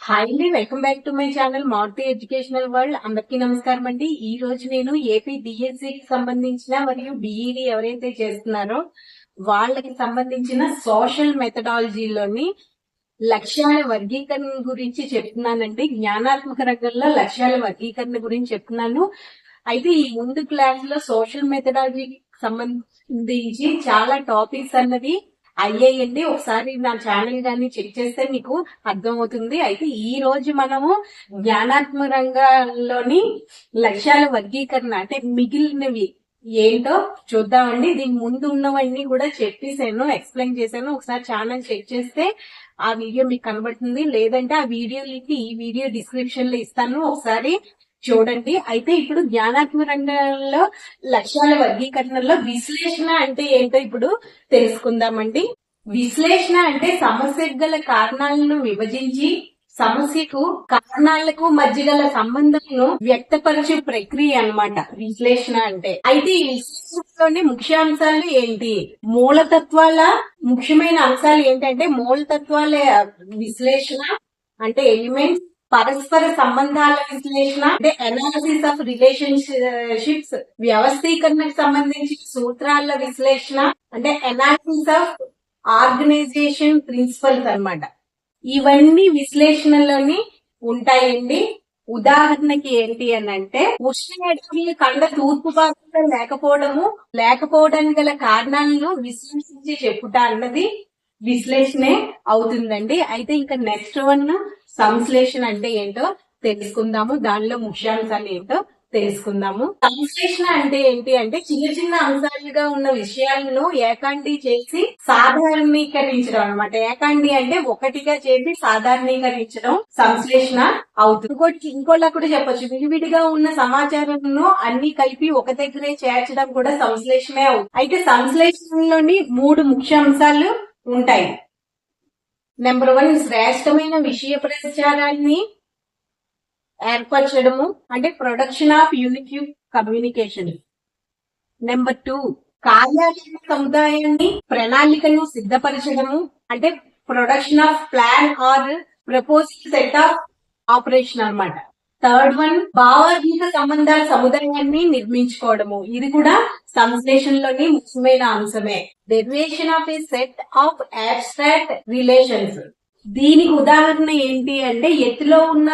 Hi అండి welcome back to my channel Maruthi educational world. అందరికీ నమస్కారం అండి. ఈ రోజు నేను ఏపీ డిఎస్సి కి సంబంధించిన మరియు బిఈడి ఎవరైతే చేస్తున్నారో వాళ్ళకి సంబంధించిన సోషల్ మెథడాలజీలోని లక్ష్యాల వర్గీకరణ గురించి చెప్తున్నానండి. జ్ఞానాత్మక రంగంలో లక్ష్యాల వర్గీకరణ గురించి చెప్తున్నాను. అయితే ఈ ముందు క్లాస్లో సోషల్ మెథడాలజీకి సంబంధించి చాలా టాపిక్స్ అన్నది అయ్యేయండి. ఒకసారి నా ఛానల్ గాని చెక్ చేస్తే మీకు అర్థమవుతుంది. అయితే ఈ రోజు మనము జ్ఞానాత్మక లక్ష్యాల వర్గీకరణ అంటే మిగిలినవి ఏంటో చూద్దామండి. దీని ముందు ఉన్నవన్నీ కూడా చెప్పేసాను ఎక్స్ప్లెయిన్ చేశాను. ఒకసారి ఛానల్ చెక్ చేస్తే ఆ వీడియో మీకు కనబడుతుంది. లేదంటే ఆ వీడియో లింక్ ఈ వీడియో డిస్క్రిప్షన్లో ఇస్తాను. ఒకసారి చూడండి. అయితే ఇప్పుడు జ్ఞానాత్మ రంగంలో లక్ష్యాల వర్గీకరణలో విశ్లేషణ అంటే ఏంటో ఇప్పుడు తెలుసుకుందామండి. విశ్లేషణ అంటే సమస్యకు గల కారణాలను విభజించి సమస్యకు కారణాలకు మధ్య గల సంబంధంను వ్యక్తపరిచే ప్రక్రియ అన్నమాట విశ్లేషణ అంటే. అయితే ఈ విశ్లేషణలోని ముఖ్యాంశాలు ఏంటి? మూలతత్వాల ముఖ్యమైన అంశాలు ఏంటంటే మూలతత్వాల విశ్లేషణ అంటే ఎలిమెంట్స్ పరస్పర సంబంధాల విశ్లేషణ అంటే అనాలిసిస్ ఆఫ్ రిలేషన్షిప్స్ వ్యవస్థీకరణకు సంబంధించిన సూత్రాల విశ్లేషణ అంటే అనాలిసిస్ ఆఫ్ ఆర్గనైజేషన్ ప్రిన్సిపల్స్ అన్నమాట. ఇవన్నీ విశ్లేషణలోని ఉంటాయండి. ఉదాహరణకి ఏంటి అని అంటే ఉష్ణ కండ తూర్పు భాగంలో లేకపోవడము లేకపోవడానికి గల కారణాలను విశ్లేషించి చెప్పుట అన్నది విశ్లేషణే అవుతుందండి. అయితే ఇంకా నెక్స్ట్ వన్ సంశ్లేషణ అంటే ఏంటో తెలుసుకుందాము. దానిలో ముఖ్యాంశాలు ఏంటో తెలుసుకుందాము. సంశ్లేషణ అంటే ఏంటి అంటే చిన్న చిన్న అంశాలుగా ఉన్న విషయాలను ఏకాండి చేసి సాధారణీకరించడం అనమాట ఏకాండి అంటే ఒకటిగా చేసి సాధారణీకరించడం సంశ్లేషణ అవుతుంది. ఇంకోటి ఇంకోలా కూడా చెప్పొచ్చు. విడివిడిగా ఉన్న సమాచారంను అన్ని కలిపి ఒక దగ్గరే చేర్చడం కూడా సంశ్లేషణే అవుతుంది. అయితే సంశ్లేషణలోని మూడు ముఖ్య అంశాలు ఉంటాయి. నెంబర్ వన్ శ్రేష్టమైన విషయ ప్రచారాన్ని ఏర్పరచడము అంటే production of unique communication number two కార్యాలయ సముదాయాన్ని ప్రణాళికను సిద్ధపరచడము అంటే production of plan or proposal set of operation అన్నమాట. థర్డ్ వన్ భావాత్మక సంబంధాల సముదాయాన్ని నిర్మించుకోవడము. ఇది కూడా సంశ్లేషణలోని ముఖ్యమైన అంశమే. Derivation of a set of abstract relations దీనికి ఉదాహరణ ఏంటి అంటే ఎత్తులో ఉన్న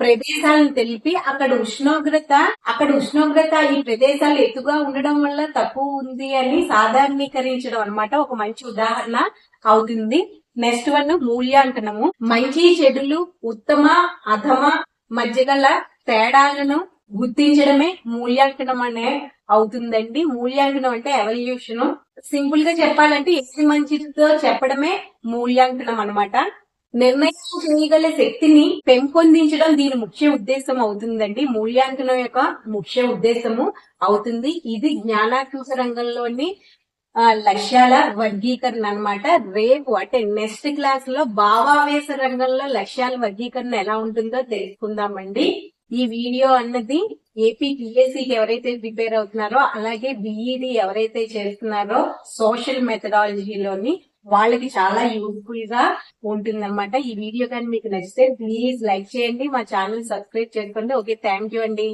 ప్రదేశాలను తెలిపి అక్కడ ఉష్ణోగ్రత అక్కడ ఉష్ణోగ్రత ఈ ప్రదేశాలు ఎత్తుగా ఉండడం వల్ల తక్కువ ఉంది అని సాధారణీకరించడం అన్నమాట ఒక మంచి ఉదాహరణ అవుతుంది. నెక్స్ట్ వన్ మూల్యాంకనము మంచి చెడులు ఉత్తమ అధమ మధ్య గల తేడాలను గుర్తించడమే మూల్యాంకనం అనే అవుతుందండి. మూల్యాంకనం అంటే ఎవల్యూషన్ సింపుల్గా చెప్పాలంటే ఏది మంచితో చెప్పడమే మూల్యాంకనం అన్నమాట. నిర్ణయం చేయగల శక్తిని పెంపొందించడం దీని ముఖ్య ఉద్దేశం అవుతుందండి. మూల్యాంకనం యొక్క ముఖ్య ఉద్దేశము అవుతుంది. ఇది జ్ఞానాత్మక రంగంలోని లక్ష్యాల వర్గీకరణ అన్నమాట. రేపు అంటే నెక్స్ట్ క్లాస్లో భావావేశ రంగంలో లక్ష్యాల వర్గీకరణ ఎలా ఉంటుందో తెలుసుకుందామండి. ఈ వీడియో అన్నది ఏపీ పిఎస్సికి ఎవరైతే ప్రిపేర్ అవుతున్నారో అలాగే బిఈడి ఎవరైతే చేస్తున్నారో సోషల్ మెథడాలజీలోని వాళ్ళకి చాలా యూస్ఫుల్గా ఉంటుందన్నమాట. ఈ వీడియో కానీ మీకు నచ్చితే ప్లీజ్ లైక్ చేయండి. మా ఛానల్ సబ్స్క్రైబ్ చేసుకోండి. ఓకే థ్యాంక్ యూ అండి.